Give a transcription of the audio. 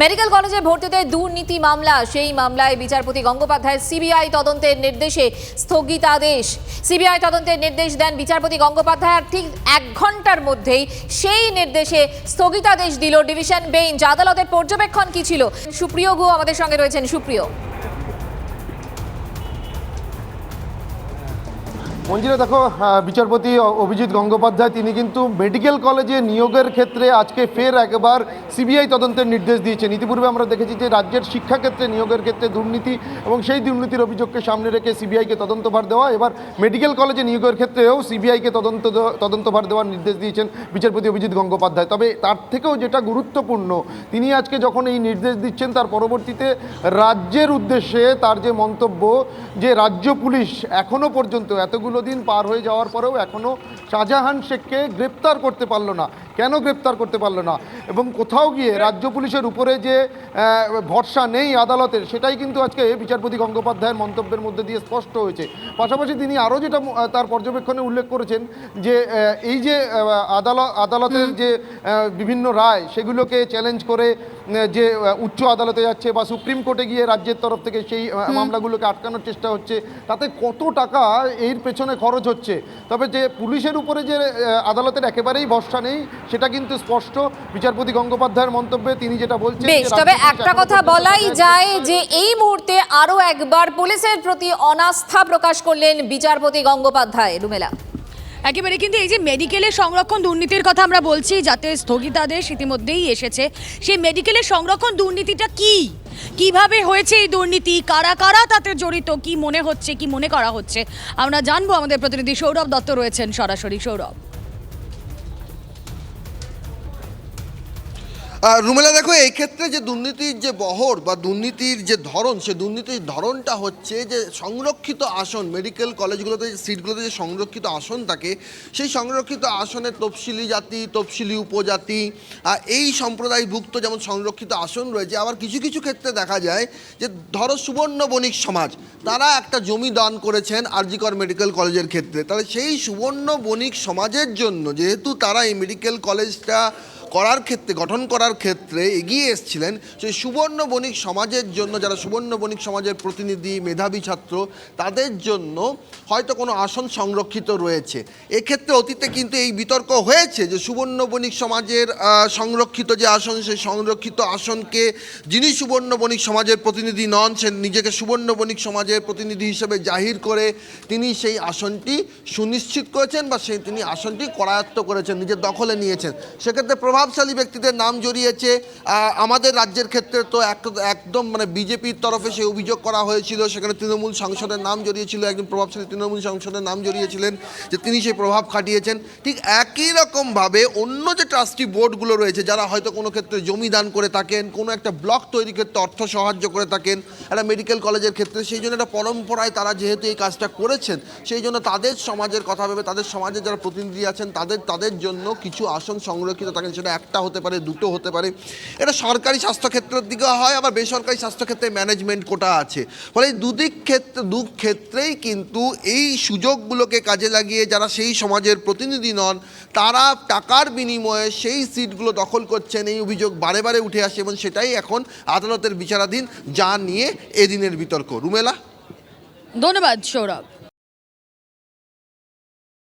Medical কলেজে ভর্তিতে দুর্নীতি মামলা। সেই মামলায় বিচারপতি গঙ্গোপাধ্যায়ের সিবিআই তদন্তের নির্দেশে স্থগিতাদেশ। সিবিআই তদন্তের নির্দেশ দেন বিচারপতি গঙ্গোপাধ্যায় আর ঠিক এক ঘণ্টার মধ্যেই সেই নির্দেশে স্থগিতাদেশ দিল ডিভিশন বেঞ্চ। আদালতের পর্যবেক্ষণ কি ছিল? সুপ্রিয় গু আমাদের সঙ্গে রয়েছেন। সুপ্রিয়। মঞ্জিরা দেখো বিচারপতি অভিজিৎ গঙ্গোপাধ্যায়, তিনি কিন্তু মেডিকেল কলেজে নিয়োগের ক্ষেত্রে আজকে ফের একবার সিবিআই তদন্তের নির্দেশ দিয়েছেন। ইতিপূর্বে আমরা দেখেছি যে রাজ্যের শিক্ষাক্ষেত্রে নিয়োগের ক্ষেত্রে দুর্নীতি এবং সেই দুর্নীতির অভিযোগকে সামনে রেখে সিবিআইকে তদন্তভার দেওয়া, এবার মেডিকেল কলেজে নিয়োগের ক্ষেত্রেও সিবিআইকে তদন্ত তদন্তভার দেওয়ার নির্দেশ দিয়েছেন বিচারপতি অভিজিৎ গঙ্গোপাধ্যায়। তবে তার থেকেও যেটা গুরুত্বপূর্ণ, তিনি আজকে যখন এই নির্দেশ দিচ্ছেন, তার পরবর্তীতে রাজ্যের উদ্দেশ্যে তার যে মন্তব্য যে রাজ্য পুলিশ এখনও পর্যন্ত এতগুলো দিন পার হয়ে যাওয়ার পরেও এখনও শাহজাহান শেখকে গ্রেপ্তার করতে পারল না। কেন গ্রেপ্তার করতে পারল না? এবং কোথাও গিয়ে রাজ্য পুলিশের উপরে যে ভরসা নেই আদালতের সেটাই কিন্তু আজকে বিচারপতি গঙ্গোপাধ্যায়ের মন্তব্যের মধ্যে দিয়ে স্পষ্ট হয়েছে। পাশাপাশি তিনি আরও যেটা তার পর্যবেক্ষণে উল্লেখ করেছেন যে এই যে আদালত আদালতের যে বিভিন্ন রায় সেগুলোকে চ্যালেঞ্জ করে যে উচ্চ আদালতে যাচ্ছে বা সুপ্রিম কোর্টে গিয়ে রাজ্যের তরফ থেকে সেই মামলাগুলোকে আটকানোর চেষ্টা হচ্ছে তাতে কত টাকা এর পেছনে খরচ হচ্ছে? তবে যে পুলিশের উপরে যে আদালতের একেবারেই ভরসা নেই সেটা কিন্তু স্পষ্ট। বিচারপতি গঙ্গোপাধ্যায়ের মন্তব্যে তিনি যেটা বলছেন বেশ তবে একটা কথা বলাই যায় যে এই মুহূর্তে আরও একবার পুলিশের প্রতি অনাস্থা প্রকাশ করলেন বিচারপতি গঙ্গোপাধ্যায় রুমেলা। একেবারে কিন্তু এই যে মেডিকেলের সংরক্ষণ দুর্নীতির কথা আমরা বলছি যাতে স্থগিতাদেশ ইতিমধ্যেই এসেছে সেই মেডিকেলের সংরক্ষণ দুর্নীতিটা কি? কীভাবে হয়েছে এই দুর্নীতি? কারা কারা তাতে জড়িত? কি মনে হচ্ছে কি মনে করা হচ্ছে? আমরা জানব আমাদের প্রতিনিধি সৌরভ দত্ত রয়েছেন সরাসরি। সৌরভ। রুমেলা, দেখো, এই ক্ষেত্রে যে দুর্নীতির যে বহর বা দুর্নীতির যে ধরন, সে দুর্নীতির ধরনটা হচ্ছে যে সংরক্ষিত আসন মেডিকেল কলেজগুলোতে যে সিটগুলোতে যে সংরক্ষিত আসন থাকে, সেই সংরক্ষিত আসনে তফসিলি জাতি, তফসিলি উপজাতি এই সম্প্রদায়ভুক্ত যেমন সংরক্ষিত আসন রয়েছে, আবার কিছু কিছু ক্ষেত্রে দেখা যায় যে ধরো সুবর্ণ বণিক সমাজ, তারা একটা জমি দান করেছেন আরজিকর মেডিকেল কলেজের ক্ষেত্রে। তাহলে সেই সুবর্ণ বণিক সমাজের জন্য, যেহেতু তারা এই মেডিকেল কলেজটা করার ক্ষেত্রে, গঠন করার ক্ষেত্রে এগিয়ে এসেছিলেন সেই সুবর্ণ বণিক সমাজের জন্য, যারা সুবর্ণ বণিক সমাজের প্রতিনিধি, মেধাবী ছাত্র, তাদের জন্য হয়তো কোনো আসন সংরক্ষিত রয়েছে। এক্ষেত্রে অতীতে কিন্তু এই বিতর্ক হয়েছে যে সুবর্ণ বণিক সমাজের সংরক্ষিত যে আসন, সেই সংরক্ষিত আসনকে যিনি সুবর্ণ বণিক সমাজের প্রতিনিধি নন, সে নিজেকে সুবর্ণ বণিক সমাজের প্রতিনিধি হিসেবে জাহির করে তিনি সেই আসনটি সুনিশ্চিত করেছেন বা সেই তিনি আসনটি করায়ত্ত করেছেন, নিজের দখলে নিয়েছেন। সেক্ষেত্রে প্রভাবশালী ব্যক্তিদের নাম জড়িয়েছে। আমাদের রাজ্যের ক্ষেত্রে তো এক- একদম মানে বিজেপির তরফে সেই অভিযোগ করা হয়েছিল, সেখানে তৃণমূল সাংসদের নাম জড়িয়েছিল, একজন প্রভাবশালী তৃণমূল সাংসদের নাম জড়িয়েছিলেন যে তিনি সেই প্রভাব খাটিয়েছেন। ঠিক একই রকমভাবে অন্য যে ট্রাস্টি বোর্ডগুলো রয়েছে, যারা হয়তো কোনো ক্ষেত্রে জমি দান করে থাকেন, কোনো একটা ব্লক তৈরি ক্ষেত্রে অর্থ সাহায্য করে থাকেন, একটা মেডিকেল কলেজের ক্ষেত্রে, সেই জন্য একটা পরম্পরায় তারা যেহেতু এই কাজটা করেছেন, সেই জন্য তাদের সমাজের কথা ভেবে, তাদের সমাজের যারা প্রতিনিধি আছেন, তাদের তাদের জন্য কিছু আসন সংরক্ষিত থাকেন, সেটা একটা হতে পারে, দুটো হতে পারে। এটা সরকারি স্বাস্থ্যক্ষেত্রের দিকে হয়, আবার বেসরকারি স্বাস্থ্যক্ষেত্রে ম্যানেজমেন্ট কোটা আছে। ফলে দুদিক ক্ষেত্রে দু ক্ষেত্রেই কিন্তু এই সুযোগগুলোকে কাজে লাগিয়ে যারা সেই সমাজের প্রতিনিধি নন, তারা টাকার বিনিময়ে সেই সিটগুলো দখল করছেন, এই অভিযোগ বারে বারে উঠে আসে এবং সেটাই এখন আদালতের বিচারাধীন, যা নিয়ে এদিনের বিতর্ক। রুমেলা? ধন্যবাদ, সৌরভ।